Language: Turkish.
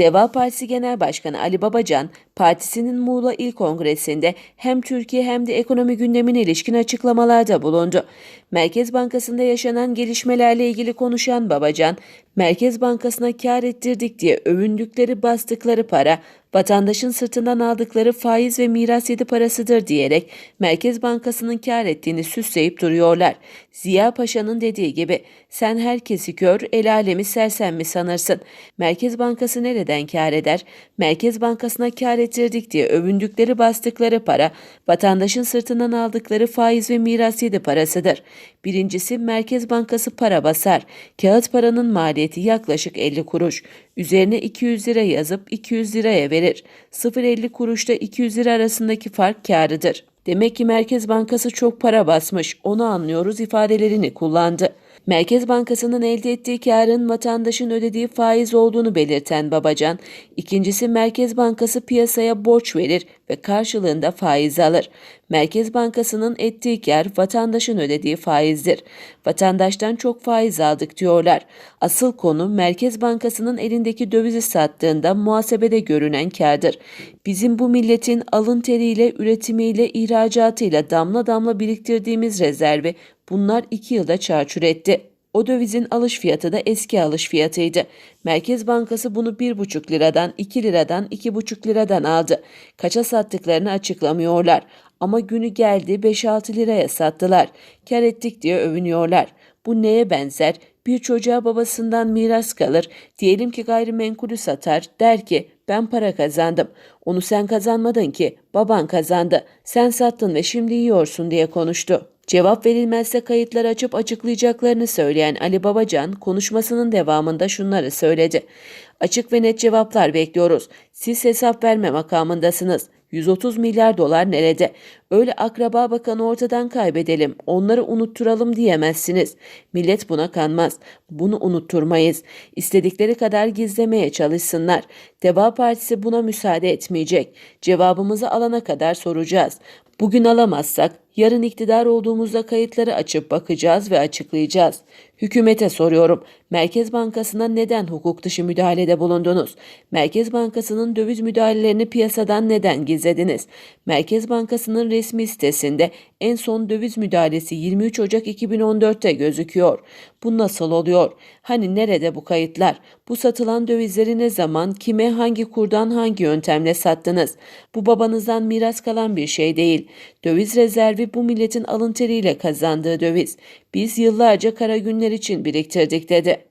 Deva Partisi Genel Başkanı Ali Babacan, partisinin Muğla İl Kongresi'nde hem Türkiye hem de ekonomi gündemine ilişkin açıklamalarda bulundu. Merkez Bankası'nda yaşanan gelişmelerle ilgili konuşan Babacan, Merkez Bankası'na kar ettirdik diye övündükleri bastıkları para, vatandaşın sırtından aldıkları faiz ve miras yedi parasıdır diyerek Merkez Bankası'nın kar ettiğini süsleyip duruyorlar. Ziya Paşa'nın dediği gibi sen herkesi kör, el alemi sersem mi sanırsın? Merkez Bankası nereden kar eder? Merkez Bankası'na kar ettirdik diye övündükleri bastıkları para, vatandaşın sırtından aldıkları faiz ve miras yedi parasıdır. Birincisi Merkez Bankası para basar. Kağıt paranın maliyeti yaklaşık 50 kuruş. Üzerine 200 lira yazıp 200 liraya verir. 0.50 kuruşla 200 lira arasındaki fark kârıdır. Demek ki Merkez Bankası çok para basmış, onu anlıyoruz ifadelerini kullandı. Merkez Bankası'nın elde ettiği karın vatandaşın ödediği faiz olduğunu belirten Babacan, ikincisi Merkez Bankası piyasaya borç verir ve karşılığında faiz alır. Merkez Bankası'nın ettiği kar vatandaşın ödediği faizdir. Vatandaştan çok faiz aldık diyorlar. Asıl konu Merkez Bankası'nın elindeki dövizi sattığında muhasebede görünen kardır. Bizim bu milletin alın teriyle, üretimiyle, ihracatıyla damla damla biriktirdiğimiz rezervi bunlar iki yılda çarçur etti. O dövizin alış fiyatı da eski alış fiyatıydı. Merkez Bankası bunu 1,5 liradan, 2 liradan, 2,5 liradan aldı. Kaça sattıklarını açıklamıyorlar. Ama günü geldi 5-6 liraya sattılar. Kar ettik diye övünüyorlar. Bu neye benzer? Bir çocuğa babasından miras kalır. Diyelim ki gayrimenkulü satar. Der ki ben para kazandım. Onu sen kazanmadın ki. Baban kazandı. Sen sattın ve şimdi yiyorsun diye konuştu. Cevap verilmezse kayıtları açıp açıklayacaklarını söyleyen Ali Babacan konuşmasının devamında şunları söyledi. Açık ve net cevaplar bekliyoruz. Siz hesap verme makamındasınız. 130 milyar dolar nerede? Öyle akraba bakanı ortadan kaybedelim, onları unutturalım diyemezsiniz. Millet buna kanmaz. Bunu unutturmayız. İstedikleri kadar gizlemeye çalışsınlar. Deva Partisi buna müsaade etmeyecek. Cevabımızı alana kadar soracağız. Bugün alamazsak yarın iktidar olduğumuzda kayıtları açıp bakacağız ve açıklayacağız. Hükümete soruyorum. Merkez Bankası'na neden hukuk dışı müdahalede bulundunuz? Merkez Bankası'nın döviz müdahalelerini piyasadan neden gizlediniz? Merkez Bankası'nın resmi sitesinde en son döviz müdahalesi 23 Ocak 2014'te gözüküyor. Bu nasıl oluyor? Hani nerede bu kayıtlar? Bu satılan dövizleri ne zaman, kime, hangi kurdan, hangi yöntemle sattınız? Bu babanızdan miras kalan bir şey değil. Döviz rezervi bu milletin alın teriyle kazandığı döviz. Biz yıllarca kara günler için biriktirdik dedi.